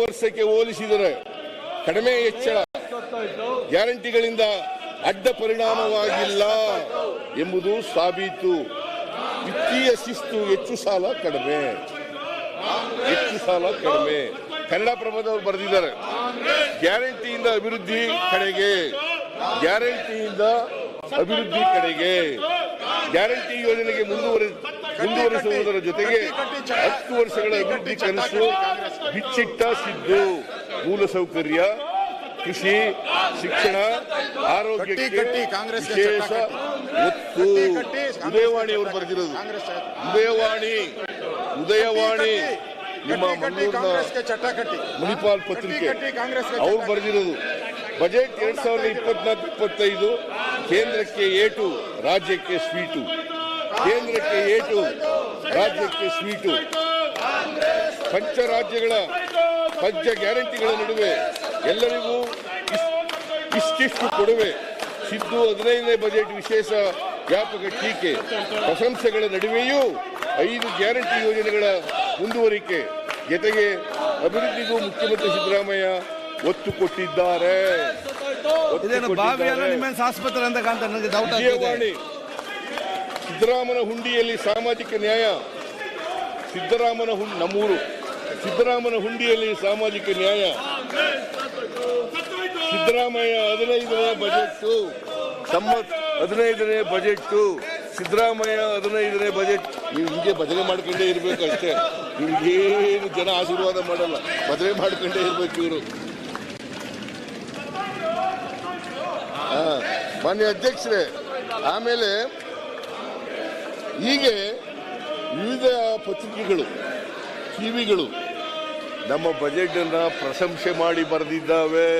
ವರ್ಷಕ್ಕೆ ಹೋಲಿಸಿದರೆ ಕಡಿಮೆ ಹೆಚ್ಚಳ ಗ್ಯಾರಂಟಿಗಳಿಂದ ಅಡ್ಡ ಪರಿಣಾಮವಾಗಿಲ್ಲ ಎಂಬುದು ಸಾಬೀತು. ವಿತ್ತೀಯ ಶಿಸ್ತು ಹೆಚ್ಚು ಸಾಲ ಕಡಿಮೆ. ಹೆಚ್ಚು ಸಾಲ ಕಡಿಮೆ. ಕನ್ನಡಪ್ರಭದವರು ಬರೆದಿದ್ದಾರೆ, ಗ್ಯಾರಂಟಿಯಿಂದ ಅಭಿವೃದ್ಧಿ ಕಡೆಗೆ. ಗ್ಯಾರಂಟಿಯಿಂದ ಅಭಿವೃದ್ಧಿ ಕಡೆಗೆ. ಗ್ಯಾರಂಟಿ ಯೋಜನೆಗೆ ಮುಂದುವರೆ ಮುಂದುವರಿಸುವುದರ ಜೊತೆಗೆ ಹತ್ತು ವರ್ಷಗಳ ಅಭಿವೃದ್ಧಿ ಕನಸು ಬಿಚ್ಚಿಟ್ಟ ಸಿದ್ದು ಮೂಲಸೌಕರ್ಯ ಕೃಷಿ ಶಿಕ್ಷಣ ಆರೋಗ್ಯಕ್ಕೆ ಕಾಂಗ್ರೆಸ್ಗೆ ವಿಶೇಷ ಒತ್ತು. ಉದಯವಾಣಿ ಅವರು ಬರೆದಿರೋದು. ಉದಯವಾಣಿ ಉದಯವಾಣಿ. ನಿಮ್ಮ ಮುನಿಪಾಲ್ ಪತ್ರಿಕೆ. ಅವ್ರು ಬರೆದಿರೋದು. ಬಜೆಟ್ ಎರಡ್ ಸಾವಿರದ ಇಪ್ಪತ್ನಾಲ್ಕು, ಇಪ್ಪತ್ತೈದು ಕೇಂದ್ರಕ್ಕೆ ಏಟು, ರಾಜ್ಯಕ್ಕೆ ಸ್ವೀಟು. ಕೇಂದ್ರಕ್ಕೆ ಏಟು, ರಾಜ್ಯಕ್ಕೆ ಸ್ವೀಟು. ಪಂಚ ರಾಜ್ಯಗಳ ಪಂಚ ಗ್ಯಾರಂಟಿಗಳ ನಡುವೆ ಎಲ್ಲರಿಗೂ ಇಷ್ಟಿಷ್ಟು ಕೊಡುವೆ. ಸಿದ್ದು ಹದಿನೈದನೇ ಬಜೆಟ್ ವಿಶೇಷ ವ್ಯಾಪಕ ಟೀಕೆ. ಪ್ರಶಂಸೆಗಳ ನಡುವೆಯೂ ಐದು ಗ್ಯಾರಂಟಿ ಯೋಜನೆಗಳ ಮುಂದುವರಿಕೆ. ಜೊತೆಗೆ ಅಭಿವೃದ್ಧಿಗೂ ಮುಖ್ಯಮಂತ್ರಿ ಸಿದ್ದರಾಮಯ್ಯ ಒತ್ತು ಕೊಟ್ಟಿದ್ದಾರೆ. ಆಸ್ಪತ್ರೆ ಅಂತ ಸಿದ್ದರಾಮನ ಹುಂಡಿಯಲ್ಲಿ ಸಾಮಾಜಿಕ ನ್ಯಾಯ. ಸಿದ್ದರಾಮನ ಹುಂಡಿ ನಮ್ಮೂರು. ಸಿದ್ದರಾಮನ ಹುಂಡಿಯಲ್ಲಿ ಸಾಮಾಜಿಕ ನ್ಯಾಯ. ಸಿದ್ದರಾಮಯ್ಯ ಹದಿನೈದನೇ ಬಜೆಟ್ ತಮ್ಮ ಹದಿನೈದನೇ ಬಜೆಟ್ ಸಿದ್ದರಾಮಯ್ಯ ಹದಿನೈದನೇ ಬಜೆಟ್. ನೀವು ಹಿಂಗೆ ಭಜನೆ ಮಾಡ್ಕೊಂಡೇ ಇರಬೇಕು ಅಷ್ಟೇ. ನಿಮ್ಗೇನು ಜನ ಆಶೀರ್ವಾದ ಮಾಡಲ್ಲ. ಭಜನೆ ಮಾಡ್ಕೊಂಡೇ ಇರಬೇಕು ಇವರು ಹಾ, ಮಾನ್ಯ ಅಧ್ಯಕ್ಷರೇ ಆಮೇಲೆ ಹೀಗೆ ವಿವಿಧ ಪತ್ರಿಕೆಗಳು ಟಿವಿಗಳು ನಮ್ಮ ಬಜೆಟ್ ಅನ್ನ ಪ್ರಶಂಸೆ ಮಾಡಿ ಬರೆದಿದ್ದಾವೆ.